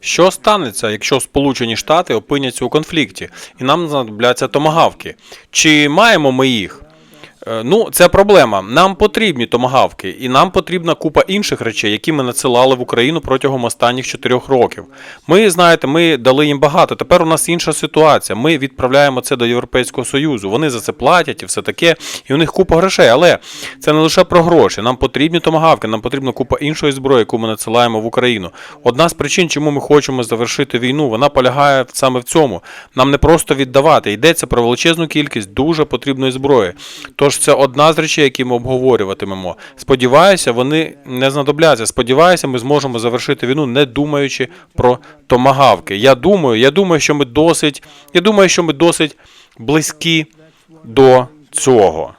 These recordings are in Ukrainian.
Що станеться, якщо Сполучені Штати опиняться у конфлікті і нам знадобляться томагавки? Чи маємо ми їх? Е, Ну, це проблема. Нам потрібні томагавки, і нам потрібна купа інших речей, які ми надсилали в Україну протягом останніх чотирьох років. Ми знаєте, ми дали їм багато. Тепер у нас інша ситуація. Ми відправляємо це до Європейського Союзу. Вони за це платять і все таке. І у них купа грошей. Але це не лише про гроші. Нам потрібні томагавки, нам потрібна купа іншої зброї, яку ми надсилаємо в Україну. Одна з причин, чому ми хочемо завершити війну, вона полягає саме в цьому. Нам не просто віддавати. Йдеться про величезну кількість дуже потрібної зброї. Тож це одна з речей, які ми обговорюватимемо. Сподіваюся, вони не знадобляться. Сподіваюся, ми зможемо завершити війну, не думаючи про томагавки. Я думаю, я думаю, що ми досить, я думаю, що ми досить близькі до цього.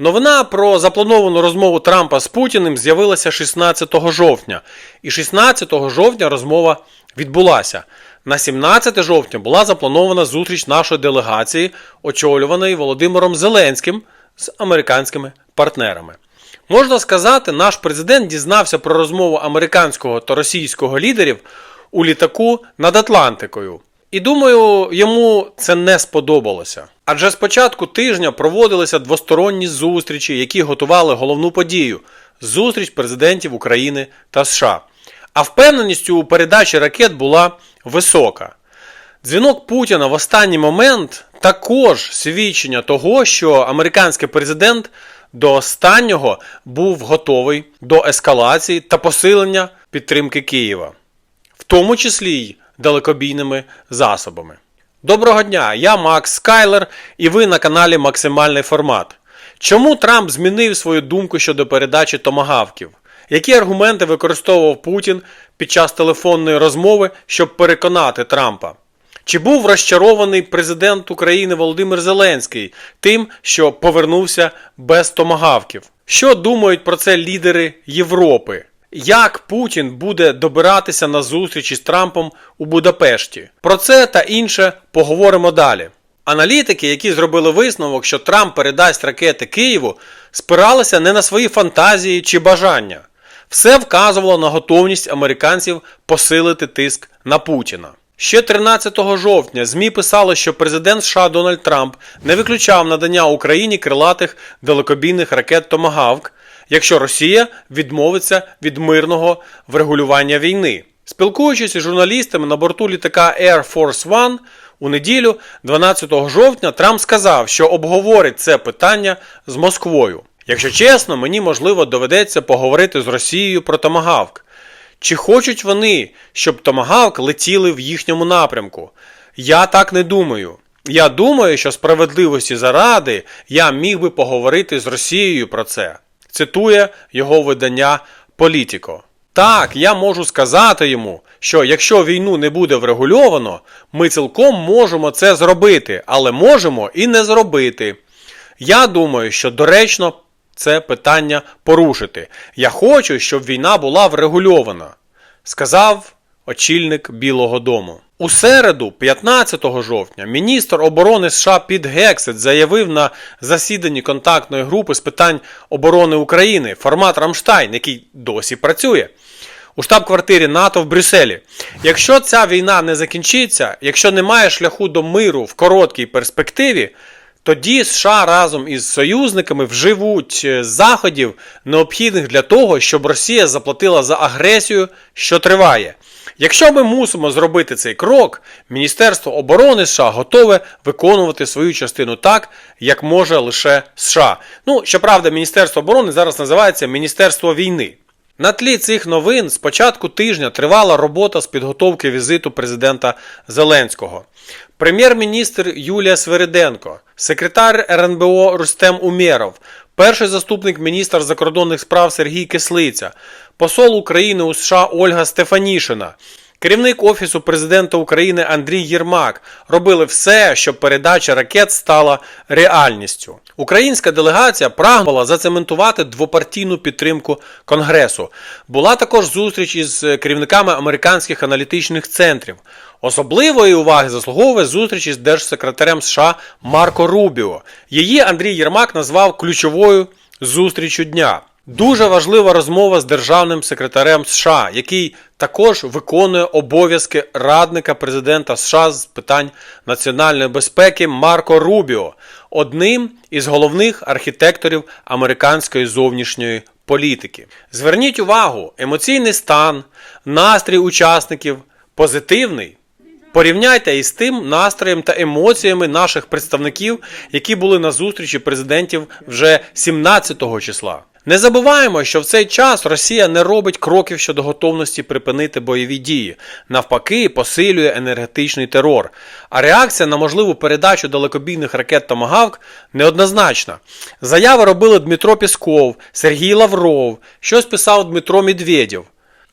Новина про заплановану розмову Трампа з Путіним з'явилася 16 жовтня. І 16 жовтня розмова відбулася. На 17 жовтня була запланована зустріч нашої делегації, очолюваної Володимиром Зеленським з американськими партнерами. Можна сказати, наш президент дізнався про розмову американського та російського лідерів у літаку над Атлантикою. І думаю, йому це не сподобалося. Адже з початку тижня проводилися двосторонні зустрічі, які готували головну подію зустріч президентів України та США. А впевненість у передачі ракет була висока. Дзвінок Путіна в останній момент також свідчення того, що американський президент до останнього був готовий до ескалації та посилення підтримки Києва, в тому числі й далекобійними засобами. Доброго дня, я Макс Скайлер, і ви на каналі Максимальний формат. Чому Трамп змінив свою думку щодо передачі томагавків? Які аргументи використовував Путін під час телефонної розмови, щоб переконати Трампа? Чи був розчарований президент України Володимир Зеленський тим, що повернувся без томагавків? Що думають про це лідери Європи? Як Путін буде добиратися на зустрічі з Трампом у Будапешті? Про це та інше поговоримо далі. Аналітики, які зробили висновок, що Трамп передасть ракети Києву, спиралися не на свої фантазії чи бажання. Все вказувало на готовність американців посилити тиск на Путіна. Ще 13 жовтня ЗМІ писали, що президент США Дональд Трамп не виключав надання Україні крилатих далекобійних ракет Томагавк, якщо Росія відмовиться від мирного врегулювання війни. Спілкуючись із журналістами на борту літака Air Force One у неділю, 12 жовтня, Трамп сказав, що обговорить це питання з Москвою. Якщо чесно, мені можливо доведеться поговорити з Росією про Томагавк. Чи хочуть вони, щоб Томагавк летіли в їхньому напрямку? Я так не думаю. Я думаю, що справедливості заради я міг би поговорити з Росією про це. Цитує його видання Політіко. Так, я можу сказати йому, що якщо війну не буде врегульовано, ми цілком можемо це зробити, але можемо і не зробити. Я думаю, що доречно це питання порушити. Я хочу, щоб війна була врегульована, сказав очільник Білого Дому. У середу, 15 жовтня, міністр оборони США Піт Гексет заявив на засіданні контактної групи з питань оборони України формат Рамштайн, який досі працює. У штаб-квартирі НАТО в Брюсселі. Якщо ця війна не закінчиться, якщо немає шляху до миру в короткій перспективі, тоді США разом із союзниками вживуть е, заходів, необхідних для того, щоб Росія заплатила за агресію, що триває. Якщо ми мусимо зробити цей крок, Міністерство оборони США готове виконувати свою частину так, як може лише США. Ну, щоправда, Міністерство оборони зараз називається Міністерство війни. На тлі цих новин з початку тижня тривала робота з підготовки візиту президента Зеленського. Прем'єр-міністр Юлія Свериденко, секретар РНБО Рустем Умєров, перший заступник міністра закордонних справ Сергій Кислиця, посол України у США Ольга Стефанішина, Керівник Офісу президента України Андрій Єрмак робили все, щоб передача ракет стала реальністю. Українська делегація прагнула зацементувати двопартійну підтримку Конгресу. Була також зустріч із керівниками американських аналітичних центрів. Особливої уваги заслуговує зустріч із держсекретарем США Марко Рубіо. Її Андрій Єрмак назвав ключовою зустрічю дня. Дуже важлива розмова з державним секретарем США, який також виконує обов'язки радника президента США з питань національної безпеки Марко Рубіо, одним із головних архітекторів американської зовнішньої політики. Зверніть увагу, емоційний стан, настрій учасників позитивний. Порівняйте із тим настроєм та емоціями наших представників, які були на зустрічі президентів вже 17 числа. Не забуваємо, що в цей час Росія не робить кроків щодо готовності припинити бойові дії, навпаки, посилює енергетичний терор. А реакція на можливу передачу далекобійних ракет Томагавк неоднозначна. Заяви робили Дмитро Пісков, Сергій Лавров, щось писав Дмитро Медведєв.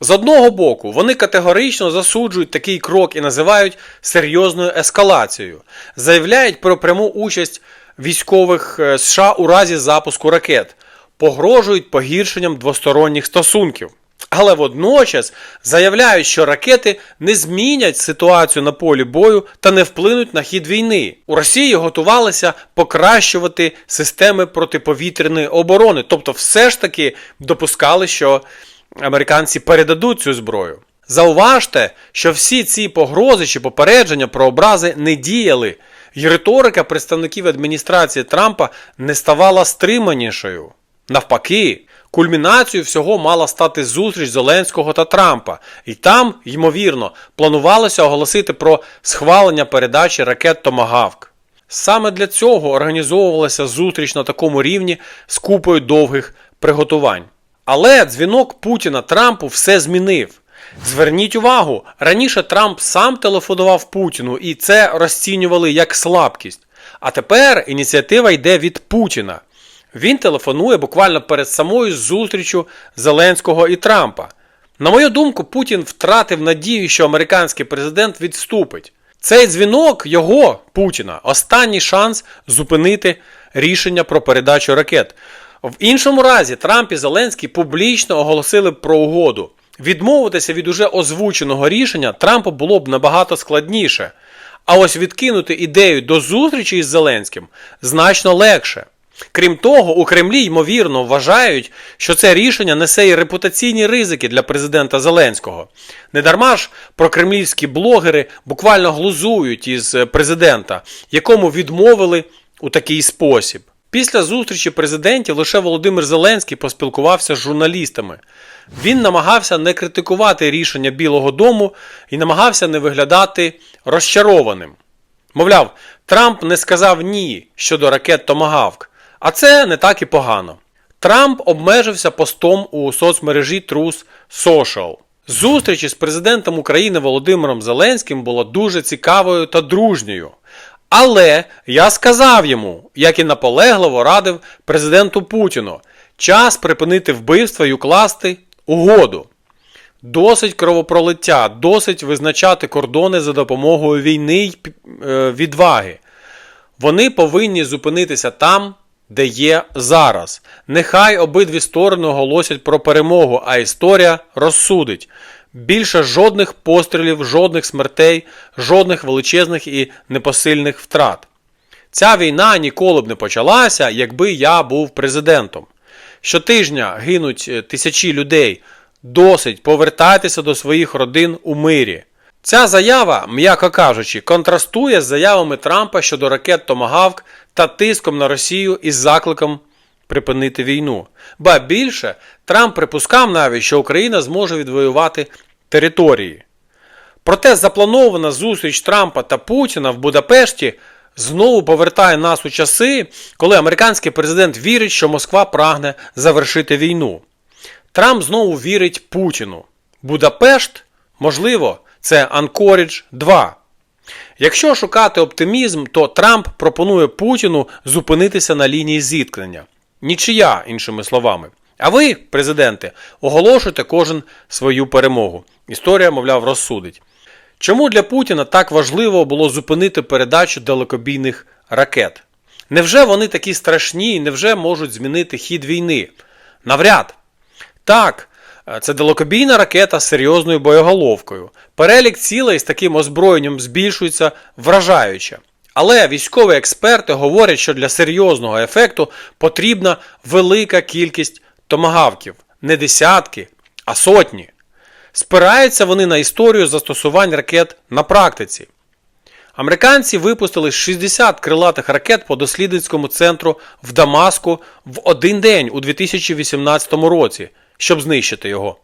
З одного боку, вони категорично засуджують такий крок і називають серйозною ескалацією, заявляють про пряму участь військових е, США у разі запуску ракет, погрожують погіршенням двосторонніх стосунків. Але водночас заявляють, що ракети не змінять ситуацію на полі бою та не вплинуть на хід війни. У Росії готувалися покращувати системи протиповітряної оборони, тобто, все ж таки допускали, що американці передадуть цю зброю. Зауважте, що всі ці погрози чи попередження про образи не діяли, і риторика представників адміністрації Трампа не ставала стриманішою. Навпаки, кульмінацією всього мала стати зустріч Зеленського та Трампа, і там, ймовірно, планувалося оголосити про схвалення передачі ракет Томагавк. Саме для цього організовувалася зустріч на такому рівні з купою довгих приготувань. Але дзвінок Путіна Трампу все змінив. Зверніть увагу, раніше Трамп сам телефонував Путіну і це розцінювали як слабкість. А тепер ініціатива йде від Путіна. Він телефонує буквально перед самою зустрічю Зеленського і Трампа. На мою думку, Путін втратив надію, що американський президент відступить. Цей дзвінок його, Путіна, останній шанс зупинити рішення про передачу ракет. В іншому разі Трамп і Зеленський публічно оголосили про угоду. Відмовитися від уже озвученого рішення Трампу було б набагато складніше. А ось відкинути ідею до зустрічі із Зеленським значно легше. Крім того, у Кремлі ймовірно вважають, що це рішення несе і репутаційні ризики для президента Зеленського. Недарма ж прокремлівські блогери буквально глузують із президента, якому відмовили у такий спосіб. Після зустрічі президентів лише Володимир Зеленський поспілкувався з журналістами. Він намагався не критикувати рішення Білого Дому і намагався не виглядати розчарованим. Мовляв, Трамп не сказав ні щодо ракет Томагавк, а це не так і погано. Трамп обмежився постом у соцмережі Truth Social. Зустріч із президентом України Володимиром Зеленським була дуже цікавою та дружньою. Але я сказав йому, як і наполегливо радив президенту Путіну, час припинити вбивства і укласти угоду. Досить кровопролиття, досить визначати кордони за допомогою війни й е, відваги. Вони повинні зупинитися там, де є зараз. Нехай обидві сторони оголосять про перемогу, а історія розсудить. Більше жодних пострілів, жодних смертей, жодних величезних і непосильних втрат. Ця війна ніколи б не почалася, якби я був президентом. Щотижня гинуть е, тисячі людей. Досить повертайтеся до своїх родин у мирі. Ця заява, м'яко кажучи, контрастує з заявами Трампа щодо ракет Томагавк та тиском на Росію із закликом припинити війну. Ба більше, Трамп припускав навіть, що Україна зможе відвоювати території. Проте запланована зустріч Трампа та Путіна в Будапешті знову повертає нас у часи, коли американський президент вірить, що Москва прагне завершити війну. Трамп знову вірить Путіну. Будапешт, можливо, це Анкорідж 2. Якщо шукати оптимізм, то Трамп пропонує Путіну зупинитися на лінії зіткнення. Нічия, іншими словами. А ви, президенти, оголошуйте кожен свою перемогу. Історія, мовляв, розсудить. Чому для Путіна так важливо було зупинити передачу далекобійних ракет? Невже вони такі страшні і невже можуть змінити хід війни? Навряд. Так, це далекобійна ракета з серйозною боєголовкою. Перелік цілей з таким озброєнням збільшується вражаюче. Але військові експерти говорять, що для серйозного ефекту потрібна велика кількість томагавків не десятки, а сотні. Спираються вони на історію застосувань ракет на практиці. Американці випустили 60 крилатих ракет по дослідницькому центру в Дамаску в один день у 2018 році, щоб знищити його.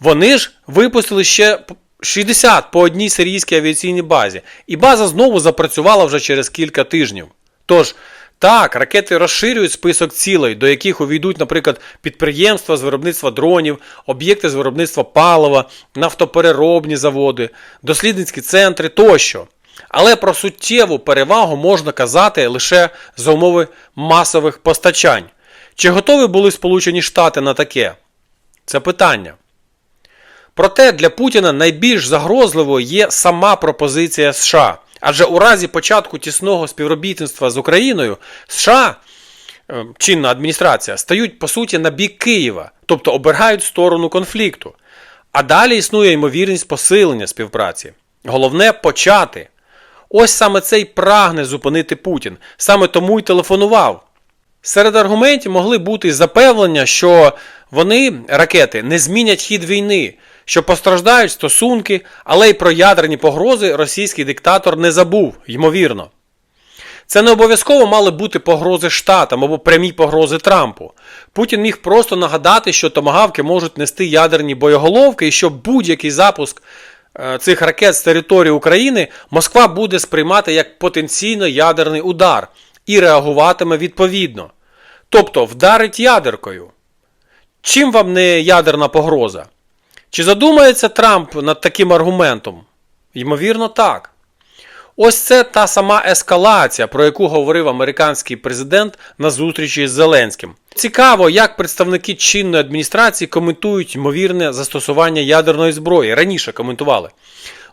Вони ж випустили ще 60 по одній сирійській авіаційній базі, і база знову запрацювала вже через кілька тижнів. Тож, так, ракети розширюють список цілей, до яких увійдуть, наприклад, підприємства з виробництва дронів, об'єкти з виробництва палива, нафтопереробні заводи, дослідницькі центри тощо. Але про суттєву перевагу можна казати лише за умови масових постачань. Чи готові були Сполучені Штати на таке? Це питання. Проте для Путіна найбільш загрозливою є сама пропозиція США. Адже у разі початку тісного співробітництва з Україною США, е, чинна адміністрація, стають по суті на бік Києва, тобто обергають сторону конфлікту. А далі існує ймовірність посилення співпраці. Головне почати. Ось саме це й прагне зупинити Путін. Саме тому й телефонував. Серед аргументів могли бути запевнення, що вони, ракети, не змінять хід війни, що постраждають стосунки, але й про ядерні погрози російський диктатор не забув, ймовірно. Це не обов'язково мали бути погрози Штатам або прямі погрози Трампу. Путін міг просто нагадати, що томагавки можуть нести ядерні боєголовки і що будь-який запуск е, цих ракет з території України Москва буде сприймати як потенційно ядерний удар і реагуватиме відповідно. Тобто вдарить ядеркою. Чим вам не ядерна погроза? Чи задумається Трамп над таким аргументом? Ймовірно, так. Ось це та сама ескалація, про яку говорив американський президент на зустрічі з Зеленським. Цікаво, як представники чинної адміністрації коментують ймовірне застосування ядерної зброї. Раніше коментували.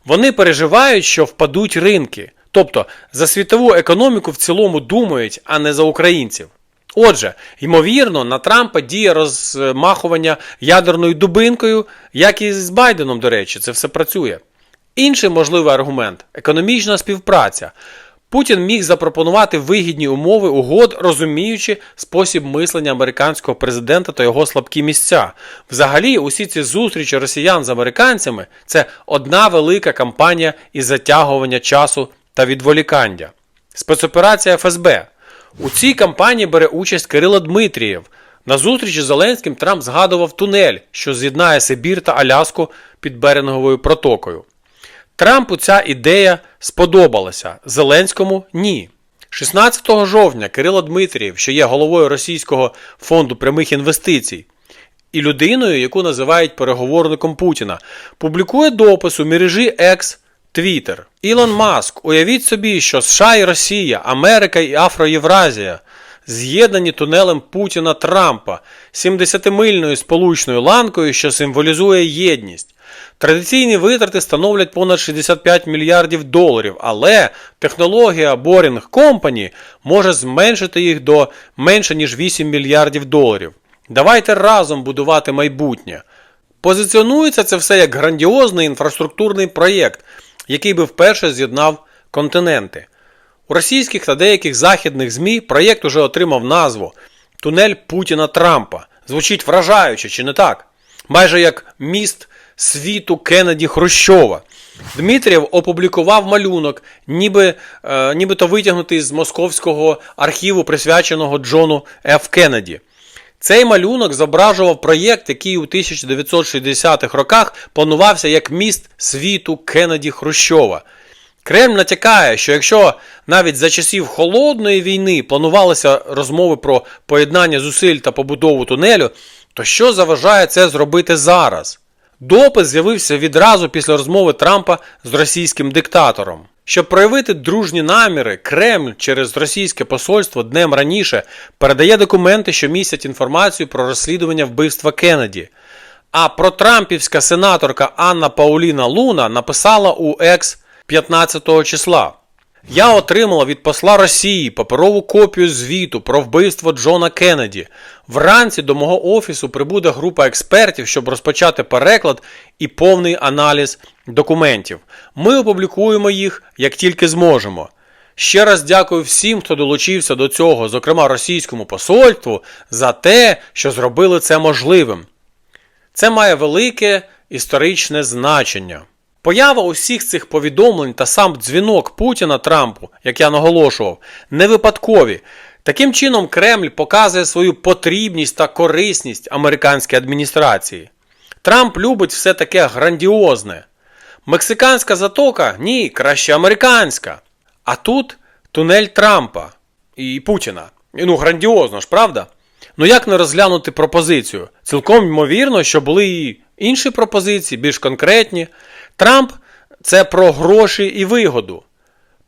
Вони переживають, що впадуть ринки. Тобто за світову економіку в цілому думають, а не за українців. Отже, ймовірно, на Трампа діє розмахування ядерною дубинкою, як і з Байденом, до речі, це все працює. Інший можливий аргумент економічна співпраця. Путін міг запропонувати вигідні умови угод, розуміючи спосіб мислення американського президента та його слабкі місця. Взагалі, усі ці зустрічі росіян з американцями це одна велика кампанія із затягування часу та відволікання. Спецоперація ФСБ. У цій кампанії бере участь Кирило Дмитрієв. На зустрічі з Зеленським Трамп згадував тунель, що з'єднає Сибір та Аляску під Беринговою протокою. Трампу ця ідея сподобалася, Зеленському ні. 16 жовтня Кирило Дмитрієв, що є головою Російського фонду прямих інвестицій, і людиною, яку називають переговорником Путіна, публікує допис у мережі X Twitter. Ілон Маск, уявіть собі, що США і Росія, Америка і Афроєвразія з'єднані тунелем Путіна Трампа 70-мильною сполучною ланкою, що символізує єдність. Традиційні витрати становлять понад 65 мільярдів доларів, але технологія Boring Company може зменшити їх до менше ніж 8 мільярдів доларів. Давайте разом будувати майбутнє. Позиціонується це все як грандіозний інфраструктурний проєкт, який би вперше з'єднав континенти. У російських та деяких західних ЗМІ проєкт уже отримав назву Тунель Путіна Трампа. Звучить вражаюче, чи не так? Майже як міст світу Кеннеді Хрущова. Дмитрієв опублікував малюнок, ніби, е, нібито витягнутий з московського архіву, присвяченого Джону Ф. Кеннеді. Цей малюнок зображував проєкт, який у 1960-х роках планувався як міст світу Кеннеді Хрущова. Кремль натякає, що якщо навіть за часів холодної війни планувалися розмови про поєднання зусиль та побудову тунелю, то що заважає це зробити зараз? Допис з'явився відразу після розмови Трампа з російським диктатором. Щоб проявити дружні наміри, Кремль через російське посольство днем раніше передає документи, що містять інформацію про розслідування вбивства Кеннеді. А протрампівська сенаторка Анна Пауліна Луна написала у Екс 15 числа. Я отримала від посла Росії паперову копію звіту про вбивство Джона Кеннеді. Вранці до мого офісу прибуде група експертів, щоб розпочати переклад і повний аналіз документів. Ми опублікуємо їх як тільки зможемо. Ще раз дякую всім, хто долучився до цього, зокрема російському посольству, за те, що зробили це можливим. Це має велике історичне значення. Поява усіх цих повідомлень та сам дзвінок Путіна Трампу, як я наголошував, не випадкові. Таким чином, Кремль показує свою потрібність та корисність американській адміністрації. Трамп любить все таке грандіозне. Мексиканська затока? Ні, краще американська. А тут тунель Трампа і Путіна. І, Ну, грандіозно ж, правда? Ну як не розглянути пропозицію? Цілком ймовірно, що були і інші пропозиції, більш конкретні. Трамп це про гроші і вигоду.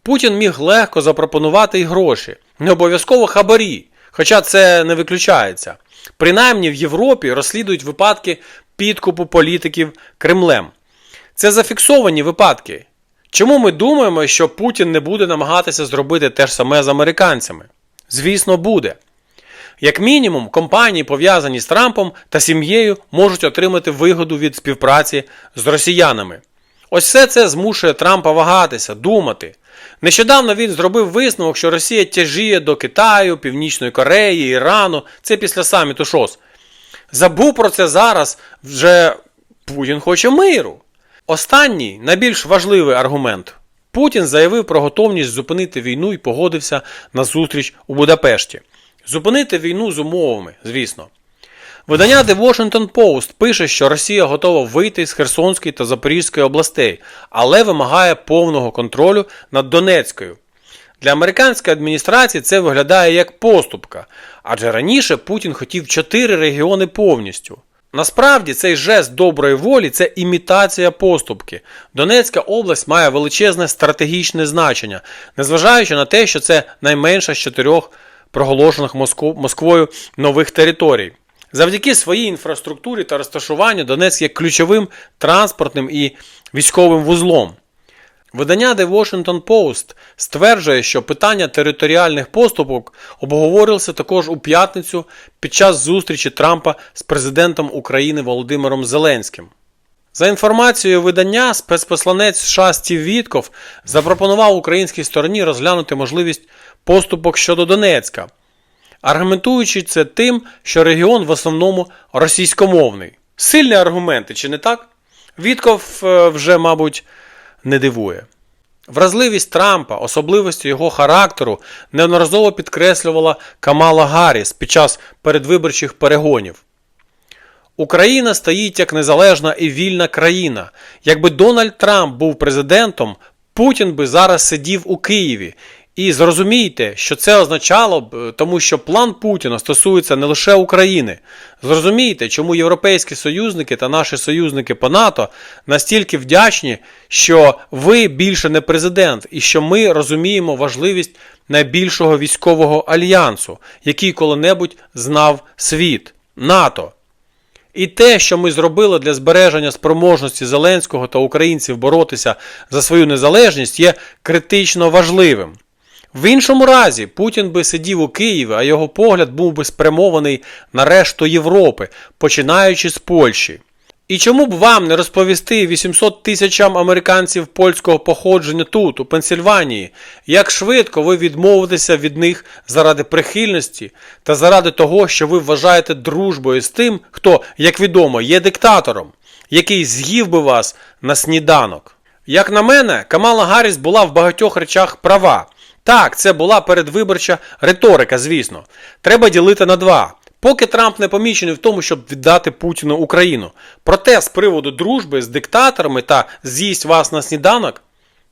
Путін міг легко запропонувати й гроші, не обов'язково хабарі, хоча це не виключається. Принаймні в Європі розслідують випадки підкупу політиків Кремлем. Це зафіксовані випадки. Чому ми думаємо, що Путін не буде намагатися зробити те ж саме з американцями? Звісно, буде. Як мінімум, компанії, пов'язані з Трампом та сім'єю, можуть отримати вигоду від співпраці з росіянами. Ось все це змушує Трампа вагатися, думати. Нещодавно він зробив висновок, що Росія тяжіє до Китаю, Північної Кореї, Ірану. Це після саміту ШОС. Забув про це зараз, вже Путін хоче миру. Останній, найбільш важливий аргумент. Путін заявив про готовність зупинити війну і погодився на зустріч у Будапешті. Зупинити війну з умовами, звісно. Видання The Washington Post пише, що Росія готова вийти з Херсонської та Запорізької областей, але вимагає повного контролю над Донецькою. Для американської адміністрації це виглядає як поступка, адже раніше Путін хотів чотири регіони повністю. Насправді цей жест доброї волі це імітація поступки. Донецька область має величезне стратегічне значення, незважаючи на те, що це найменша з чотирьох проголошених Москвою нових територій. Завдяки своїй інфраструктурі та розташуванню Донецьк є ключовим транспортним і військовим вузлом. Видання The Washington Post стверджує, що питання територіальних поступок обговорилося також у п'ятницю під час зустрічі Трампа з президентом України Володимиром Зеленським. За інформацією видання, спецпосланець США Стів Вітков запропонував українській стороні розглянути можливість поступок щодо Донецька, аргументуючи це тим, що регіон в основному російськомовний. Сильні аргументи, чи не так? Вітков е, вже, мабуть, не дивує. Вразливість Трампа, особливості його характеру неодноразово підкреслювала Камала Гарріс під час передвиборчих перегонів. Україна стоїть як незалежна і вільна країна. Якби Дональд Трамп був президентом, Путін би зараз сидів у Києві. І зрозумійте, що це означало б, е, тому що план Путіна стосується не лише України. Зрозумійте, чому європейські союзники та наші союзники по НАТО настільки вдячні, що ви більше не президент, і що ми розуміємо важливість найбільшого військового альянсу, який коли-небудь знав світ НАТО. І те, що ми зробили для збереження спроможності Зеленського та українців боротися за свою незалежність, є критично важливим. В іншому разі Путін би сидів у Києві, а його погляд був би спрямований на решту Європи, починаючи з Польщі. І чому б вам не розповісти 800 тисячам американців польського походження тут, у Пенсільванії, як швидко ви відмовитеся від них заради прихильності та заради того, що ви вважаєте дружбою з тим, хто, як відомо, є диктатором, який з'їв би вас на сніданок? Як на мене, Камала Гарріс була в багатьох речах права. Так, це була передвиборча риторика, звісно. Треба ділити на два. Поки Трамп не помічений в тому, щоб віддати Путіну Україну. Проте з приводу дружби з диктаторами та з'їсть вас на сніданок,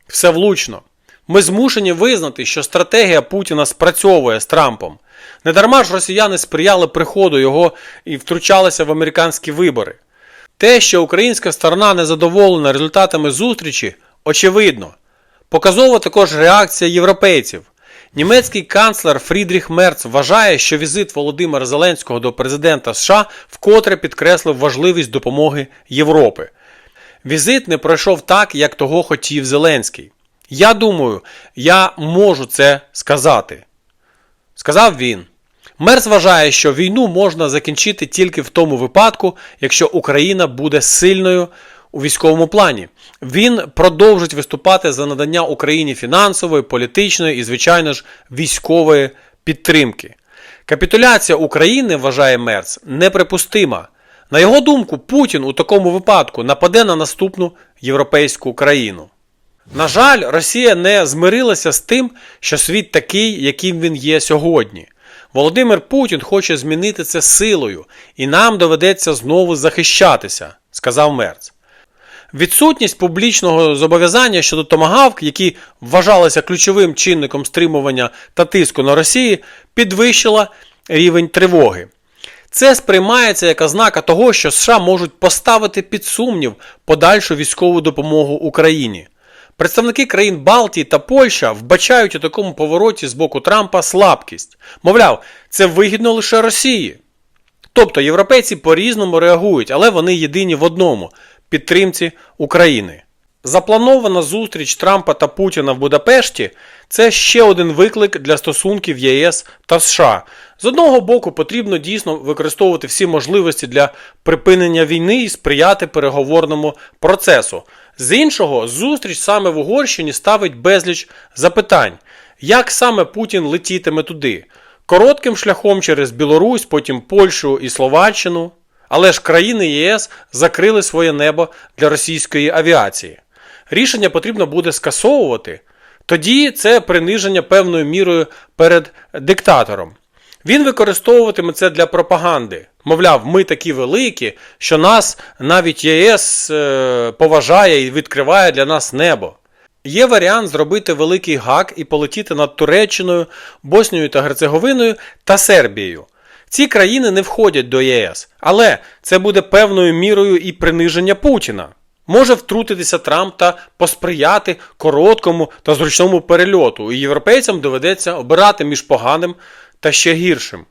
все влучно. Ми змушені визнати, що стратегія Путіна спрацьовує з Трампом. Недарма ж росіяни сприяли приходу його і втручалися в американські вибори. Те, що українська сторона не задоволена результатами зустрічі, очевидно. Показова також реакція європейців. Німецький канцлер Фрідріх Мерц вважає, що візит Володимира Зеленського до президента США вкотре підкреслив важливість допомоги Європи. Візит не пройшов так, як того хотів Зеленський. Я думаю, я можу це сказати. Сказав він. Мерц вважає, що війну можна закінчити тільки в тому випадку, якщо Україна буде сильною у військовому плані. Він продовжить виступати за надання Україні фінансової, політичної і, звичайно ж, військової підтримки. Капітуляція України, вважає Мерц, неприпустима. На його думку, Путін у такому випадку нападе на наступну європейську країну. На жаль, Росія не змирилася з тим, що світ такий, яким він є сьогодні. Володимир Путін хоче змінити це силою, і нам доведеться знову захищатися, сказав Мерц. Відсутність публічного зобов'язання щодо томагавк, які вважалися ключовим чинником стримування та тиску на Росії, підвищила рівень тривоги. Це сприймається як ознака того, що США можуть поставити під сумнів подальшу військову допомогу Україні. Представники країн Балтії та Польща вбачають у такому повороті з боку Трампа слабкість. Мовляв, це вигідно лише Росії. Тобто європейці по-різному реагують, але вони єдині в одному підтримці України. Запланована зустріч Трампа та Путіна в Будапешті це ще один виклик для стосунків ЄС та США. З одного боку, потрібно дійсно використовувати всі можливості для припинення війни і сприяти переговорному процесу. З іншого, зустріч саме в Угорщині ставить безліч запитань, як саме Путін летітиме туди. Коротким шляхом через Білорусь, потім Польщу і Словаччину. Але ж країни ЄС закрили своє небо для російської авіації. Рішення потрібно буде скасовувати. Тоді це приниження певною мірою перед диктатором. Він використовуватиме це для пропаганди. Мовляв, ми такі великі, що нас навіть ЄС е, поважає і відкриває для нас небо. Є варіант зробити великий гак і полетіти над Туреччиною, Боснією та Герцеговиною та Сербією. Ці країни не входять до ЄС, але це буде певною мірою і приниження Путіна. Може втрутитися Трамп та посприяти короткому та зручному перельоту, і європейцям доведеться обирати між поганим та ще гіршим.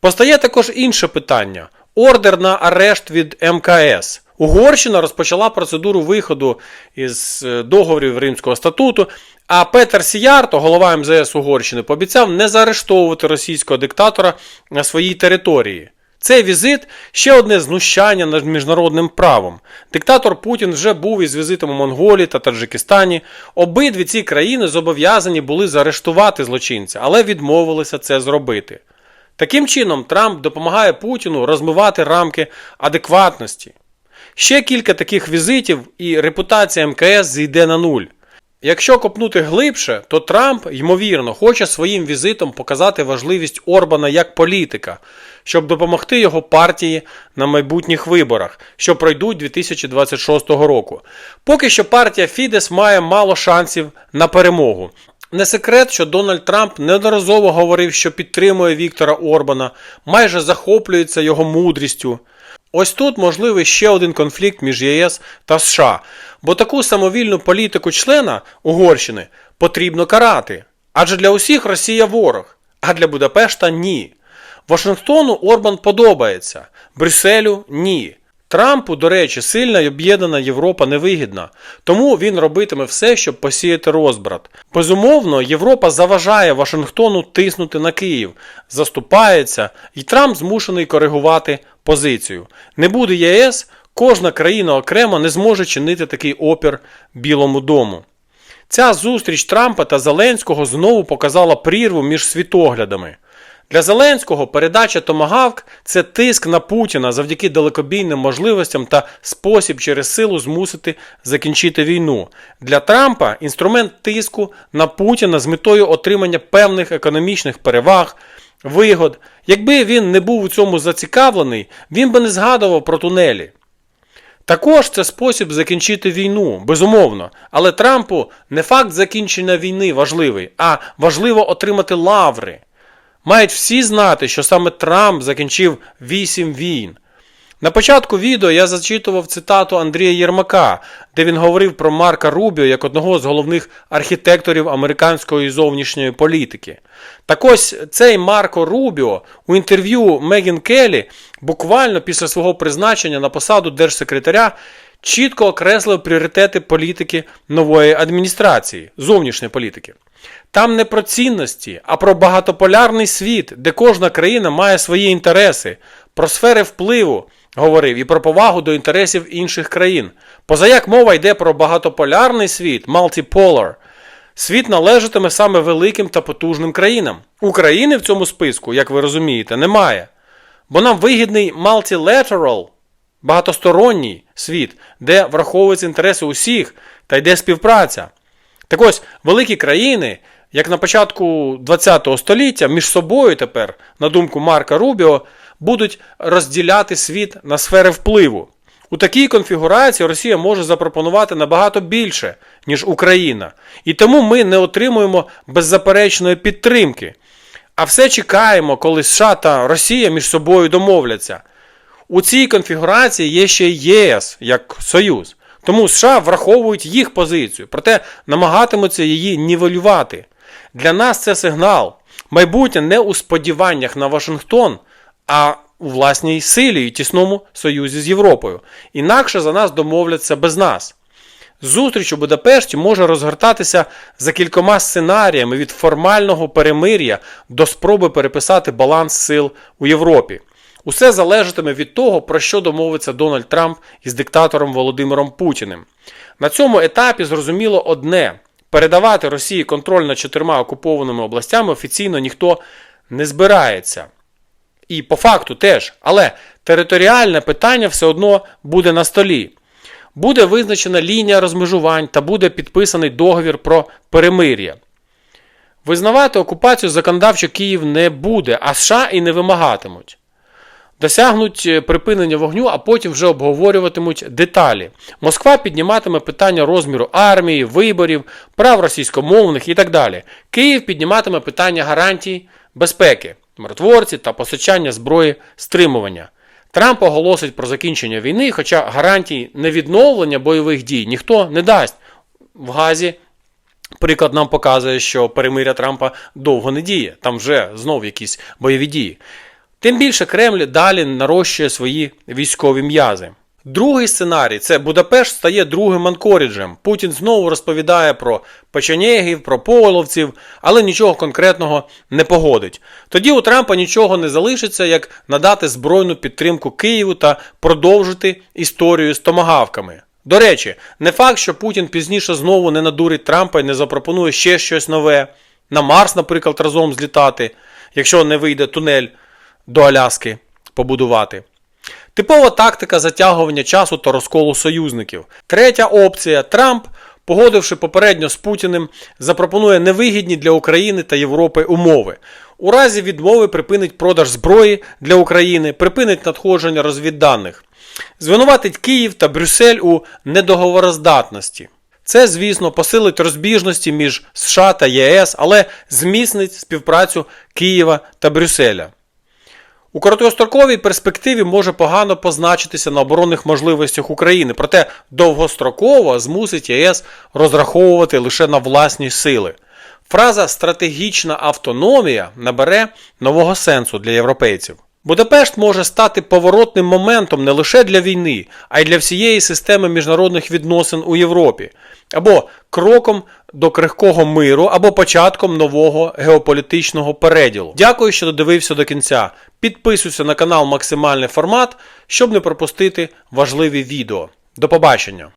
Постає також інше питання: ордер на арешт від МКС. Угорщина розпочала процедуру виходу із е, договорів Римського статуту, а Петер Сіярто, голова МЗС Угорщини, пообіцяв не заарештовувати російського диктатора на своїй території. Цей візит ще одне знущання над міжнародним правом. Диктатор Путін вже був із візитом у Монголії та Таджикистані. Обидві ці країни зобов'язані були заарештувати злочинця, але відмовилися це зробити. Таким чином, Трамп допомагає Путіну розмивати рамки адекватності. Ще кілька таких візитів, і репутація МКС зійде на нуль. Якщо копнути глибше, то Трамп, ймовірно, хоче своїм візитом показати важливість Орбана як політика, щоб допомогти його партії на майбутніх виборах, що пройдуть 2026 року. Поки що партія Фідес має мало шансів на перемогу. Не секрет, що Дональд Трамп неодноразово говорив, що підтримує Віктора Орбана, майже захоплюється його мудрістю. Ось тут можливий ще один конфлікт між ЄС та США, бо таку самовільну політику члена Угорщини потрібно карати. Адже для усіх Росія ворог, а для Будапешта ні. Вашингтону Орбан подобається, Брюсселю ні. Трампу, до речі, сильна й об'єднана Європа невигідна, тому він робитиме все, щоб посіяти розбрат. Безумовно, Європа заважає Вашингтону тиснути на Київ, заступається, і Трамп змушений коригувати позицію. Не буде ЄС, кожна країна окремо не зможе чинити такий опір Білому дому. Ця зустріч Трампа та Зеленського знову показала прірву між світоглядами. Для Зеленського передача Томагавк це тиск на Путіна завдяки далекобійним можливостям та спосіб через силу змусити закінчити війну. Для Трампа інструмент тиску на Путіна з метою отримання певних економічних переваг, вигод. Якби він не був у цьому зацікавлений, він би не згадував про тунелі. Також це спосіб закінчити війну, безумовно. Але Трампу не факт закінчення війни важливий, а важливо отримати лаври. Мають всі знати, що саме Трамп закінчив 8 війн. На початку відео я зачитував цитату Андрія Єрмака, де він говорив про Марка Рубіо як одного з головних архітекторів американської зовнішньої політики. Так ось цей Марко Рубіо у інтерв'ю Мегін Келлі буквально після свого призначення на посаду держсекретаря чітко окреслив пріоритети політики нової адміністрації, зовнішньої політики. Там не про цінності, а про багатополярний світ, де кожна країна має свої інтереси, про сфери впливу, говорив і про повагу до інтересів інших країн. Позаяк мова йде про багатополярний світ, multipolar, світ належатиме саме великим та потужним країнам. України в цьому списку, як ви розумієте, немає. Бо нам вигідний multilateral, багатосторонній світ, де враховуються інтереси усіх та йде співпраця. Так ось, великі країни, як на початку ХХ століття, між собою тепер, на думку Марка Рубіо, будуть розділяти світ на сфери впливу. У такій конфігурації Росія може запропонувати набагато більше, ніж Україна. І тому ми не отримуємо беззаперечної підтримки. А все чекаємо, коли США та Росія між собою домовляться. У цій конфігурації є ще ЄС як Союз. Тому США враховують їх позицію, проте намагатимуться її нівелювати. Для нас це сигнал. Майбутнє не у сподіваннях на Вашингтон, а у власній силі і тісному союзі з Європою. Інакше за нас домовляться без нас. Зустріч у Будапешті може розгортатися за кількома сценаріями від формального перемир'я до спроби переписати баланс сил у Європі. Усе залежатиме від того, про що домовиться Дональд Трамп із диктатором Володимиром Путіним. На цьому етапі зрозуміло одне: передавати Росії контроль над чотирма окупованими областями офіційно ніхто не збирається. І по факту теж, але територіальне питання все одно буде на столі. Буде визначена лінія розмежувань та буде підписаний договір про перемир'я. Визнавати окупацію законодавчо Київ не буде, а США і не вимагатимуть. Досягнуть е, припинення вогню, а потім вже обговорюватимуть деталі. Москва підніматиме питання розміру армії, виборів, прав російськомовних і так далі. Київ підніматиме питання гарантій безпеки, миротворці та постачання зброї стримування. Трамп оголосить про закінчення війни, хоча гарантій невідновлення бойових дій ніхто не дасть. В Газі приклад нам показує, що перемиря Трампа довго не діє. Там вже знов якісь бойові дії. Тим більше Кремль далі нарощує свої військові м'язи. Другий сценарій це Будапешт стає другим Анкоріджем. Путін знову розповідає про печенєгів, про половців, але нічого конкретного не погодить. Тоді у Трампа нічого не залишиться, як надати збройну підтримку Києву та продовжити історію з томагавками. До речі, не факт, що Путін пізніше знову не надурить Трампа і не запропонує ще щось нове. На Марс, наприклад, разом злітати, якщо не вийде тунель до Аляски побудувати. Типова тактика затягування часу та розколу союзників. Третя опція Трамп, погодивши попередньо з Путіним, запропонує невигідні для України та Європи умови. У разі відмови припинить продаж зброї для України, припинить надходження розвідданих. Звинуватить Київ та Брюссель у недоговороздатності. Це, звісно, посилить розбіжності між США та ЄС, але зміцнить співпрацю Києва та Брюсселя. У короткостроковій перспективі може погано позначитися на оборонних можливостях України, проте довгостроково змусить ЄС розраховувати лише на власні сили. Фраза стратегічна автономія набере нового сенсу для європейців. Будапешт може стати поворотним моментом не лише для війни, а й для всієї системи міжнародних відносин у Європі, або кроком до крихкого миру, або початком нового геополітичного переділу. Дякую, що додивився до кінця. Підписуйся на канал Максимальний формат, щоб не пропустити важливі відео. До побачення!